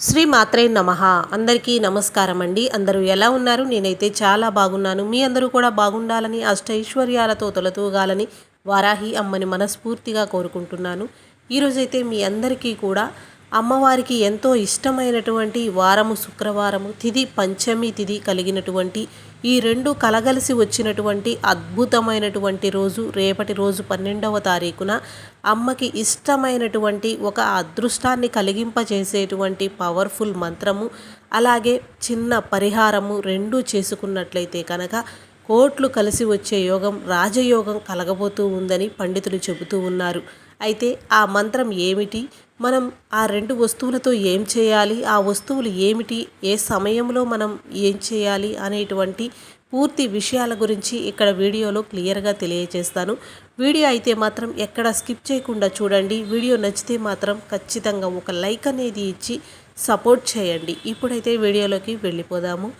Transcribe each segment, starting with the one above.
శ్రీ మాత్రే నమ. అందరికీ నమస్కారం అండి. అందరూ ఎలా ఉన్నారు? నేనైతే చాలా బాగున్నాను. మీ అందరూ కూడా బాగుండాలని అష్టైశ్వర్యాలతో తొలతూగాలని వారాహి అమ్మని మనస్ఫూర్తిగా కోరుకుంటున్నాను. ఈరోజైతే మీ అందరికీ కూడా అమ్మవారికి ఎంతో ఇష్టమైనటువంటి వారము శుక్రవారము తిది పంచమి తిది కలిగినటువంటి ఈ రెండు కలగలిసి వచ్చినటువంటి అద్భుతమైనటువంటి రోజు రేపటి రోజు పన్నెండవ తారీఖున అమ్మకి ఇష్టమైనటువంటి ఒక అదృష్టాన్ని కలిగింపజేసేటువంటి పవర్ఫుల్ మంత్రము అలాగే చిన్న పరిహారము రెండు చేసుకున్నట్లయితే కనుక కోట్లు కలిసి వచ్చే యోగం రాజయోగం కలగబోతూ ఉందని పండితులు చెబుతూ ఉన్నారు. అయితే ఆ మంత్రం ఏమిటి? మనం ఆ రెండు వస్తువులతో ఏం చేయాలి? ఆ వస్తువులు ఏమిటి? ఏ సమయంలో మనం ఏం చేయాలి? అనేటువంటి పూర్తి విషయాల గురించి ఇక్కడ వీడియోలో క్లియర్గా తెలియజేస్తాను. వీడియో అయితే మాత్రం ఎక్కడ స్కిప్ చేయకుండా చూడండి. వీడియో నచ్చితే మాత్రం ఖచ్చితంగా ఒక లైక్ అనేది ఇచ్చి సపోర్ట్ చేయండి. ఇప్పుడైతే వీడియోలోకి వెళ్ళిపోదాము.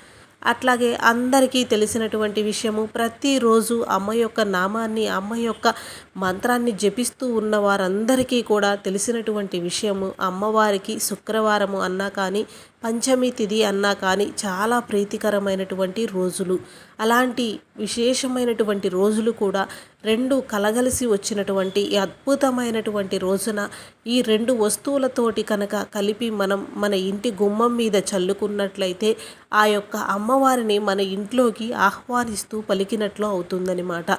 అట్లాగే అందరికీ తెలిసినటువంటి విషయము ప్రతిరోజు అమ్మ యొక్క నామాన్ని అమ్మ యొక్క మంత్రాన్ని జపిస్తూ ఉన్న వారందరికీ కూడా తెలిసినటువంటి విషయము అమ్మవారికి శుక్రవారము అన్నా కానీ పంచమి తిథి అన్నా కానీ చాలా ప్రీతికరమైనటువంటి రోజులు. అలాంటి విశేషమైనటువంటి రోజులు కూడా రెండు కలగలిసి వచ్చినటువంటి అద్భుతమైనటువంటి రోజున ఈ రెండు వస్తువులతోటి కనుక కలిపి మనం మన ఇంటి గుమ్మం మీద చల్లుకున్నట్లయితే ఆ యొక్క అమ్మవారిని మన ఇంట్లోకి ఆహ్వానిస్తూ పలికినట్లు అవుతుందనమాట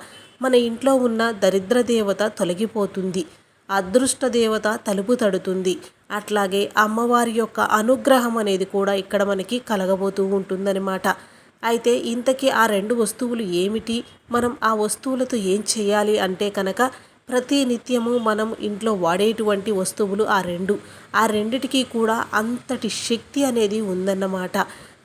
మన ఇంట్లో ఉన్న దరిద్ర దేవత తొలగిపోతుంది. అదృష్ట దేవత తలుపు తడుతుంది. అట్లాగే అమ్మవారి యొక్క అనుగ్రహం అనేది కూడా ఇక్కడ మనకి కలగబోతూ ఉంటుందన్నమాట. అయితే ఇంతకీ ఆ రెండు వస్తువులు ఏమిటి? మనం ఆ వస్తువులతో ఏం చేయాలి అంటే కనుక ప్రతి నిత్యము మనం ఇంట్లో వాడేటువంటి వస్తువులు ఆ రెండు. ఆ రెండిటికి కూడా అంతటి శక్తి అనేది ఉందన్నమాట.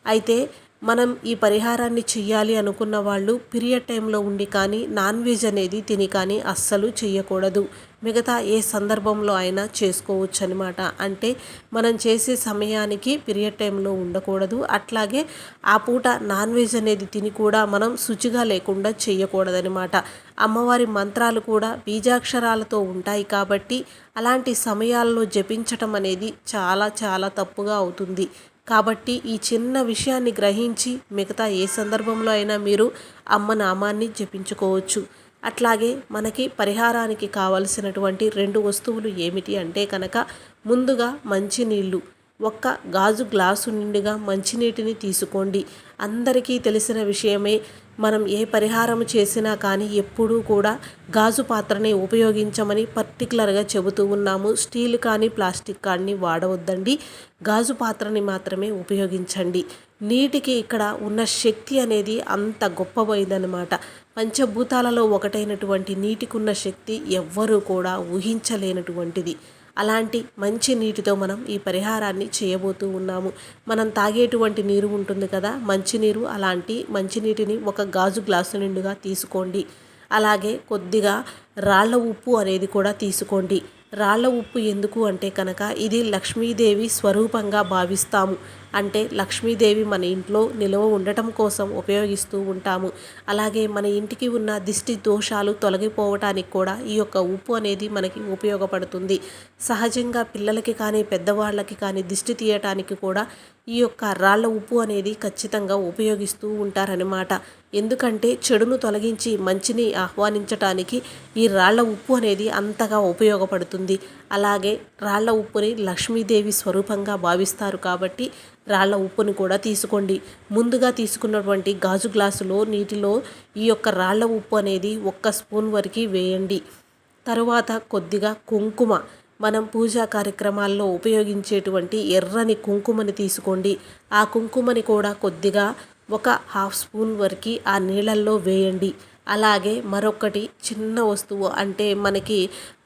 అయితే మనం ఈ పరిహారాన్ని చెయ్యాలి అనుకున్న వాళ్ళు పీరియడ్ టైంలో ఉండి కానీ నాన్ వెజ్ అనేది తిని కానీ అస్సలు చెయ్యకూడదు. మిగతా ఏ సందర్భంలో అయినా చేసుకోవచ్చు అనమాట అంటే మనం చేసే సమయానికి పీరియడ్ టైంలో ఉండకూడదు. అట్లాగే ఆ పూట నాన్ వెజ్ అనేది తిని కూడా మనం శుచిగా లేకుండా చేయకూడదనమాట అమ్మవారి మంత్రాలు కూడా బీజాక్షరాలతో ఉంటాయి కాబట్టి అలాంటి సమయాల్లో జపించటం అనేది చాలా చాలా తప్పుగా అవుతుంది. కాబట్టి ఈ చిన్న విషయాన్ని గ్రహించి మిగతా ఏ సందర్భంలో అయినా మీరు అమ్మ నామాన్ని జపించుకోవచ్చు. అట్లాగే మనకి పరిహారానికి కావలసినటువంటి రెండు వస్తువులు ఏమిటి అంటే కనుక ముందుగా మంచినీళ్ళు ఒక్క గాజు గ్లాసు నిండుగా మంచినీటిని తీసుకోండి. అందరికీ తెలిసిన విషయమే మనం ఏ పరిహారం చేసినా కానీ ఎప్పుడూ కూడా గాజు పాత్రని ఉపయోగించమని పర్టికులర్గా చెబుతూ ఉన్నాము. స్టీల్ కానీ ప్లాస్టిక్ కానీ వాడవద్దండి. గాజు పాత్రని మాత్రమే ఉపయోగించండి. నీటికి ఇక్కడ ఉన్న శక్తి అనేది అంత గొప్పపోయిందనమాట పంచభూతాలలో ఒకటైనటువంటి నీటికి ఉన్న శక్తి ఎవ్వరూ కూడా ఊహించలేనటువంటిది. అలాంటి మంచి నీటితో మనం ఈ పరిహారాన్ని చేయబోతూ ఉన్నాము. మనం తాగేటువంటి నీరు ఉంటుంది కదా మంచినీరు అలాంటి మంచినీటిని ఒక గాజు గ్లాసు నిండుగా తీసుకోండి. అలాగే కొద్దిగా రాళ్ళ ఉప్పు అనేది కూడా తీసుకోండి. రాళ్ళ ఉప్పు ఎందుకు అంటే కనుక ఇది లక్ష్మీదేవి స్వరూపంగా భావిస్తాము. అంటే లక్ష్మీదేవి మన ఇంట్లో నిలవ ఉండటం కోసం ఉపయోగిస్తూ ఉంటాము. అలాగే మన ఇంటికి ఉన్న దిష్టి దోషాలు తొలగిపోవటానికి కూడా ఈ యొక్క ఉప్పు అనేది మనకి ఉపయోగపడుతుంది. సహజంగా పిల్లలకి కానీ పెద్దవాళ్ళకి కానీ దిష్టి తీయటానికి కూడా ఈ యొక్క రాళ్ళ ఉప్పు అనేది ఖచ్చితంగా ఉపయోగిస్తూ ఉంటారనమాట ఎందుకంటే చెడును తొలగించి మంచిని ఆహ్వానించటానికి ఈ రాళ్ళ ఉప్పు అనేది అంతగా ఉపయోగపడుతుంది. అలాగే రాళ్ళ ఉప్పుని లక్ష్మీదేవి స్వరూపంగా భావిస్తారు కాబట్టి రాళ్ళ ఉప్పుని కూడా తీసుకోండి. ముందుగా తీసుకున్నటువంటి గాజు గ్లాసులో నీటిలో ఈ యొక్క రాళ్ళ ఉప్పు అనేది ఒక్క స్పూన్ వరకు వేయండి. తరువాత కొద్దిగా కుంకుమ. మనం పూజా కార్యక్రమాల్లో ఉపయోగించేటువంటి ఎర్రని కుంకుమని తీసుకోండి. ఆ కుంకుమని కూడా కొద్దిగా ఒక హాఫ్ స్పూన్ వరకు ఆ నీళ్ళల్లో వేయండి. అలాగే మరొకటి చిన్న వస్తువు అంటే మనకి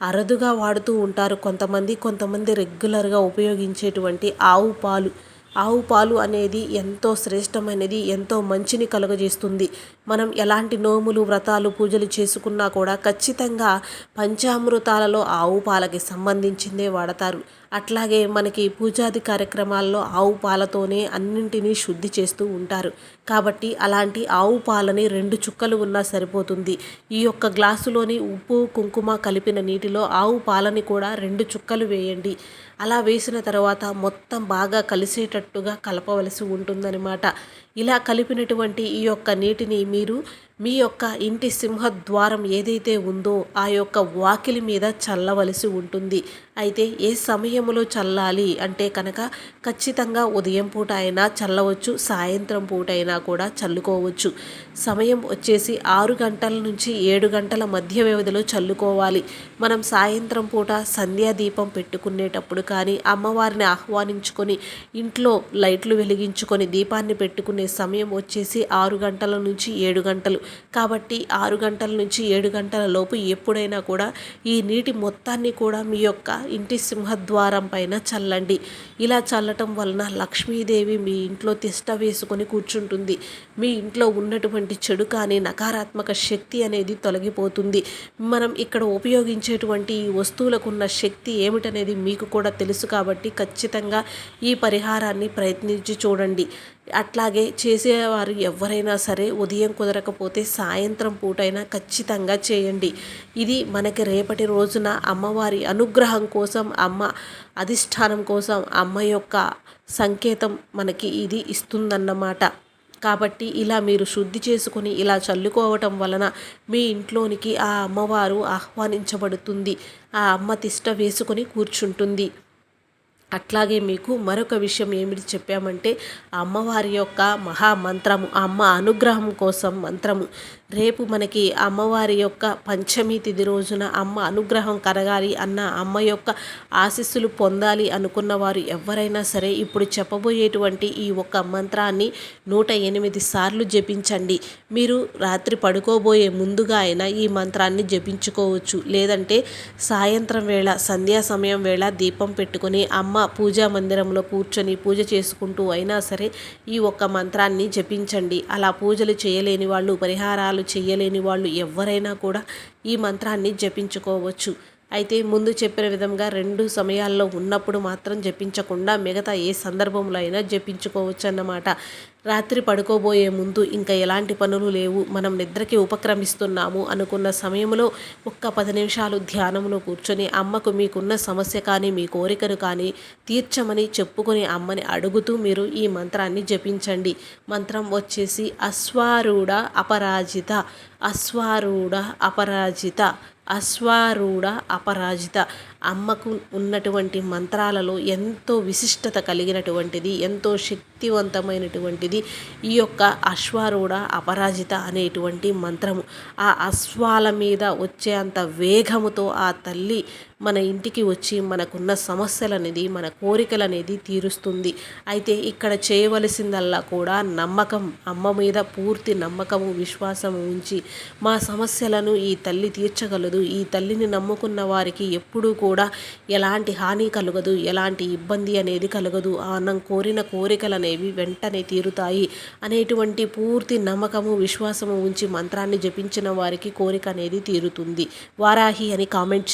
అరుదుగా వాడుతూ ఉంటారు కొంతమంది. కొంతమంది రెగ్యులర్గా ఉపయోగించేటువంటి ఆవు పాలు. ఆవు పాలు అనేది ఎంతో శ్రేష్టమైనది ఎంతో మంచిని కలుగజేస్తుంది. మనం ఎలాంటి నోములు వ్రతాలు పూజలు చేసుకున్నా కూడా ఖచ్చితంగా పంచామృతాలలో ఆవు పాలకి సంబంధించిందే వాడతారు. అట్లాగే మనకి పూజాది కార్యక్రమాల్లో ఆవు పాలతోనే అన్నింటినీ శుద్ధి చేస్తూ ఉంటారు. కాబట్టి అలాంటి ఆవు పాలని రెండు చుక్కలు ఉన్నా సరిపోతుంది. ఈ యొక్క గ్లాసులోని ఉప్పు కుంకుమ కలిపిన నీటిలో ఆవు పాలని కూడా రెండు చుక్కలు వేయండి. అలా వేసిన తర్వాత మొత్తం బాగా కలిసేటట్టుగా కలపవలసి ఉంటుందన్నమాట. ఇలా కలిపినటువంటి ఈ యొక్క నీటిని మీరు మీ యొక్క ఇంటి సింహద్వారం ఏదైతే ఉందో ఆ యొక్క వాకిలి మీద చల్లవలసి ఉంటుంది. అయితే ఏ సమయంలో చల్లాలి అంటే కనుక ఖచ్చితంగా ఉదయం పూట అయినా చల్లవచ్చు సాయంత్రం పూట అయినా కూడా చల్లుకోవచ్చు. సమయం వచ్చేసి ఆరు గంటల నుంచి ఏడు గంటల మధ్య వ్యవధిలో చల్లుకోవాలి. మనం సాయంత్రం పూట సంధ్యా దీపం పెట్టుకునేటప్పుడు కానీ అమ్మవారిని ఆహ్వానించుకొని ఇంట్లో లైట్లు వెలిగించుకొని దీపాన్ని పెట్టుకునే సమయం వచ్చేసి ఆరు గంటల నుంచి ఏడు గంటలు. కాబట్టి ఆరు గంటల నుంచి ఏడు గంటల లోపు ఎప్పుడైనా కూడా ఈ నీటి మొత్తాన్ని కూడా మీ యొక్క ఇంటి సింహద్వారం పైన చల్లండి. ఇలా చల్లటం వలన లక్ష్మీదేవి మీ ఇంట్లో తిష్ట వేసుకొని కూర్చుంటుంది. మీ ఇంట్లో ఉన్నటువంటి చెడు కానీ నకారాత్మక శక్తి అనేది తొలగిపోతుంది. మనం ఇక్కడ ఉపయోగించేటువంటి ఈ వస్తువులకు ఉన్న శక్తి ఏమిటనేది మీకు కూడా తెలుసు కాబట్టి ఖచ్చితంగా ఈ పరిహారాన్ని ప్రయత్నించి చూడండి. అట్లాగే చేసేవారు ఎవరైనా సరే ఉదయం కుదరకపోతే సాయంత్రం పూటైనా ఖచ్చితంగా చేయండి. ఇది మనకి రేపటి రోజున అమ్మవారి అనుగ్రహం కోసం అమ్మ అధిష్టానం కోసం అమ్మ యొక్క సంకేతం మనకి ఇది ఇస్తుందన్నమాట. కాబట్టి ఇలా మీరు శుద్ధి చేసుకొని ఇలా చల్లుకోవటం వలన మీ ఇంట్లోనికి ఆ అమ్మవారు ఆహ్వానించబడుతుంది. ఆ అమ్మ తిష్ట వేసుకొని కూర్చుంటుంది. అట్లాగే మీకు మరొక విషయం ఏమిటి చెప్పామంటే అమ్మవారి యొక్క మహామంత్రము అమ్మ అనుగ్రహం కోసం మంత్రము. రేపు మనకి అమ్మవారి యొక్క పంచమి తిది రోజున అమ్మ అనుగ్రహం కరగాలి అన్న అమ్మ యొక్క ఆశీస్సులు పొందాలి అనుకున్న వారు ఎవరైనా సరే ఇప్పుడు చెప్పబోయేటువంటి ఈ ఒక్క మంత్రాన్ని నూట ఎనిమిది సార్లు జపించండి. మీరు రాత్రి పడుకోబోయే ముందుగా అయినా ఈ మంత్రాన్ని జపించుకోవచ్చు. లేదంటే సాయంత్రం వేళ సంధ్యా సమయం వేళ దీపం పెట్టుకుని అమ్మ పూజా మందిరంలో కూర్చొని పూజ చేసుకుంటూ అయినా సరే ఈ ఒక్క మంత్రాన్ని జపించండి. అలా పూజలు చేయలేని వాళ్ళు పరిహారాలు చేయలేని వాళ్ళు ఎవరైనా కూడా ఈ మంత్రాన్ని జపించుకోవచ్చు. అయితే ముందు చెప్పిన విధంగా రెండు సమయాల్లో ఉన్నప్పుడు మాత్రం జపించకుండా మిగతా ఏ సందర్భంలో అయినా జపించుకోవచ్చు అన్నమాట రాత్రి పడుకోబోయే ముందు ఇంకా ఎలాంటి పనులు లేవు. మనం నిద్రకి ఉపక్రమిస్తున్నాము అనుకున్న సమయంలో ఒక్క పది నిమిషాలు ధ్యానంలో కూర్చొని అమ్మకు మీకున్న సమస్య కానీ మీ కోరికను కానీ తీర్చమని చెప్పుకొని అమ్మని అడుగుతూ మీరు ఈ మంత్రాన్ని జపించండి. మంత్రం వచ్చేసి అశ్వారూఢ అపరాజిత అశ్వారూఢ అపరాజిత అశ్వారూఢ అపరాజిత. అమ్మకు ఉన్నటువంటి మంత్రాలలో ఎంతో విశిష్టత కలిగినటువంటిది ఎంతో శక్తి శక్తివంతమైనటువంటిది. ఈ యొక్క అశ్వారూఢ అపరాజిత అనేటువంటి మంత్రము. ఆ అశ్వాల మీద వచ్చే అంత వేగముతో ఆ తల్లి మన ఇంటికి వచ్చి మనకున్న సమస్యలనేది మన కోరికలనేది తీరుస్తుంది. అయితే ఇక్కడ చేయవలసిందల్లా కూడా నమ్మకం అమ్మ మీద పూర్తి నమ్మకము విశ్వాసము ఉంచి మా సమస్యలను ఈ తల్లి తీర్చగలదు. ఈ తల్లిని నమ్ముకున్న వారికి ఎప్పుడూ కూడా ఎలాంటి హాని కలగదు ఎలాంటి ఇబ్బంది అనేది కలగదు. మనం కోరిన కోరికలు అనేవి వెంటనే తీరుతాయి అనేటువంటి పూర్తి నమ్మకము విశ్వాసము ఉంచి మంత్రాన్ని జపించిన వారికి కోరిక అనేది తీరుతుంది. వారాహి అని కామెంట్